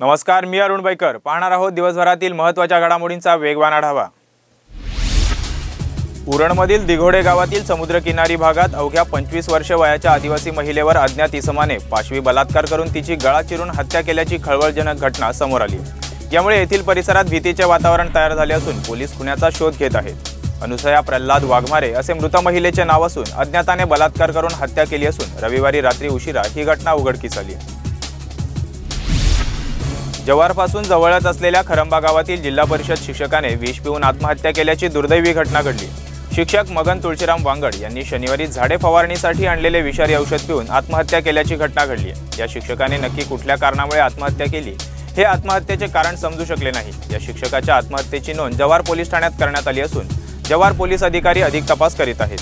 नमस्कार मी अरुण बैकर. पाहणार आहोत दिवसभरातील महत्त्वाच्या घडामोडींचा वेगवान आढावा उरणमधील दिघोडे गावातील समुद्रकिनारी भागात अवघ्या पंचवीस वर्ष वयाच्या आदिवासी महिलेवर अज्ञात इसमाने पाशवी बलात्कार करून तिची गळा चिरून हत्या केल्याची खळबळजनक घटना समोर आली. यामुळे येथील परिसरात भीतीचे वातावरण तयार झाले असून पोलीस खुन्याचा शोध घेत आहेत. अनुसया प्रल्हाद वाघमारे असे मृत महिलेचे नाव असून अज्ञाताने बलात्कार करून हत्या केली असून रविवारी रात्री उशिरा ही घटना उघडकीस आली. जव्हारपासून जवळच असलेल्या खरंबा गावातील जिल्हा परिषद शिक्षकाने विष पिऊन आत्महत्या केल्याची दुर्दैवी घटना घडली. शिक्षक मगन तुळशीराम वांगड यांनी शनिवारी झाडे फवारणीसाठी आणलेले विषारी औषध पिऊन आत्महत्या केल्याची घटना घडली या शिक्षकाने नक्की कुठल्या कारणामुळे आत्महत्या केली? हे आत्महत्येचे कारण समजू शकले नाही. या शिक्षकाच्या आत्महत्येची नोंद जव्हार पोलीस ठाण्यात करण्यात आली असून जव्हार पोलीस अधिकारी अधिक तपास करीत आहेत.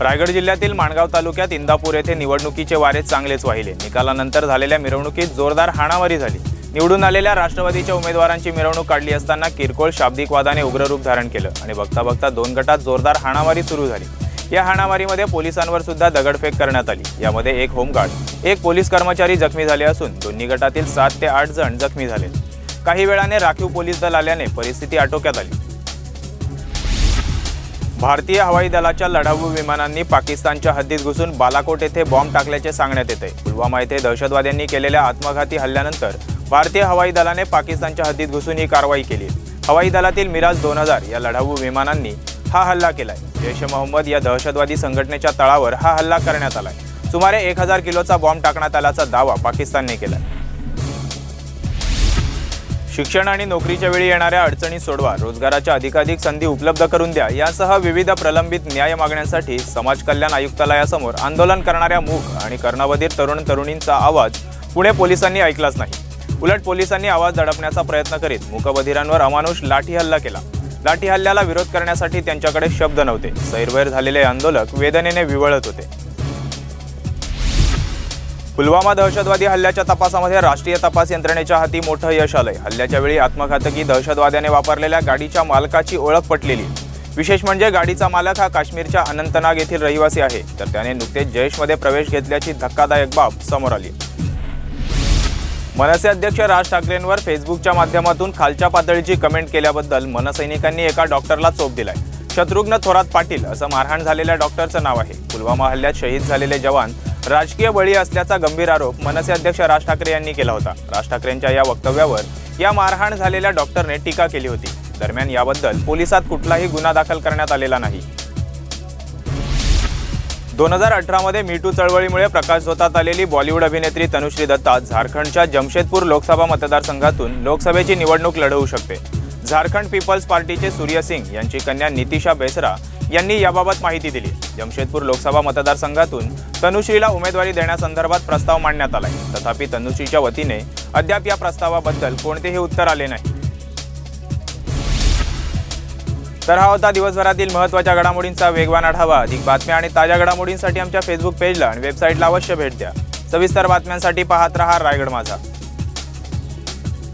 रायगड जिल्ह्यातील माणगाव तालुक्यात इंदापूर येथे निवडणुकीचे वारे चांगलेच वाहिले. निकालानंतर झालेल्या मिरवणुकीत जोरदार हाणामारी झाली. निवडून आलेल्या राष्ट्रवादीच्या उमेदवारांची मिरवणूक काढली असताना किरकोळ शाब्दिक वादाने उग्ररूप धारण केलं आणि बघता बघता दोन गटात जोरदार हाणामारी सुरू झाली. या हाणामारीमध्ये पोलिसांवर सुद्धा दगडफेक करण्यात आली. यामध्ये एक होमगार्ड एक पोलीस कर्मचारी जखमी झाले असून दोन्ही गटातील सात ते आठ जण जखमी झाले. काही वेळाने राखीव पोलीस दल आल्याने परिस्थिती आटोक्यात आली. भारतीय हवाई दलाच्या लढाऊ विमानांनी पाकिस्तानच्या हद्दीत घुसून बालाकोट येथे बॉम्ब टाकल्याचे सांगण्यात येते. पुलवामा येथे दहशतवाद्यांनी केलेल्या आत्मघाती हल्ल्यानंतर भारतीय हवाई दलाने पाकिस्तानच्या हद्दीत घुसून ही कारवाई केली. हवाई दलातील मिराज दोन हजार या लढाऊ विमानांनी हा हल्ला केलाय. जैश मोहम्मद या दहशतवादी संघटनेच्या तळावर हा हल्ला करण्यात आलाय. सुमारे एक हजार किलोचा बॉम्ब टाकण्यात आल्याचा दावा पाकिस्तानने केलाय. शिक्षण आणि नोकरीच्या वेळी येणाऱ्या अडचणी सोडवा रोजगाराच्या अधिकाधिक संधी उपलब्ध करून द्या यासह विविध प्रलंबित न्याय मागण्यांसाठी समाज कल्याण आयुक्तालयासमोर आंदोलन करणाऱ्या मूक आणि कर्णबधीर तरुण तरुणींचा आवाज पुणे पोलिसांनी ऐकलाच नाही. उलट पोलिसांनी आवाज दडपण्याचा प्रयत्न करीत मूकबधिरांवर अमानुष लाठी हल्ला केला. लाठी हल्ल्याला विरोध करण्यासाठी त्यांच्याकडे शब्द नव्हते. सैरवैर झालेले आंदोलक वेदनेने विवळत होते. पुलवामा दहशतवादी हल्ल्याच्या तपासामध्ये राष्ट्रीय तपास यंत्रणेच्या हाती मोठं यश आलंय. हल्ल्याच्या वेळी आत्मघातकी दहशतवाद्याने वापरलेल्या गाडीच्या मालकाची ओळख पटलेली. विशेष म्हणजे गाडीचा मालक हा काश्मीरच्या अनंतनाग येथील रहिवासी आहे. तर त्याने नुकतेच जैशमध्ये प्रवेश घेतल्याची धक्कादायक बाब समोर आली. मनसे अध्यक्ष राज ठाकरेंवर फेसबुकच्या माध्यमातून खालच्या पातळीची कमेंट केल्याबद्दल मनसैनिकांनी एका डॉक्टरला चोप दिलाय. शत्रुघ्न थोरात पाटील असं मारहाण झालेल्या डॉक्टरचं नाव आहे. पुलवामा हल्ल्यात शहीद झालेले जवान राजकीय बळी असल्याचा गंभीर आरोप मनसे अध्यक्ष राज ठाकरे यांनी केला होता. राज ठाकरेंच्या या वक्तव्यावर या मारहाण झालेल्या डॉक्टरने टीका केली होती. दरम्यान याबद्दल पोलिसात कुठलाही गुन्हा दाखल करण्यात आलेला नाही. दोन हजार अठरामध्ये मीटू चळवळीमुळे प्रकाशझोतात आलेली बॉलिवूड अभिनेत्री तनुश्री दत्ता झारखंडच्या जमशेदपूर लोकसभा मतदारसंघातून लोकसभेची निवडणूक लढवू शकते. झारखंड पीपल्स पार्टीचे सूर्य सिंग यांची कन्या नितिशा बेसरा यांनी याबाबत माहिती दिली. जमशेदपूर लोकसभा मतदारसंघातून तनुश्रीला उमेदवारी देण्यासंदर्भात प्रस्ताव मांडण्यात आलाय. तथापि तनुश्रीच्या वतीने अद्याप या प्रस्तावाबद्दल कोणतेही उत्तर आले नाही. तर हा होता दिवसभरातील महत्त्वाच्या घडामोडींचा वेगवान आढावा. अधिक बातम्या आणि ताज्या घडामोडींसाठी आमच्या फेसबुक पेजला आणि वेबसाईटला अवश्य भेट द्या. सविस्तर बातम्यांसाठी पाहत रहा रायगड माझा.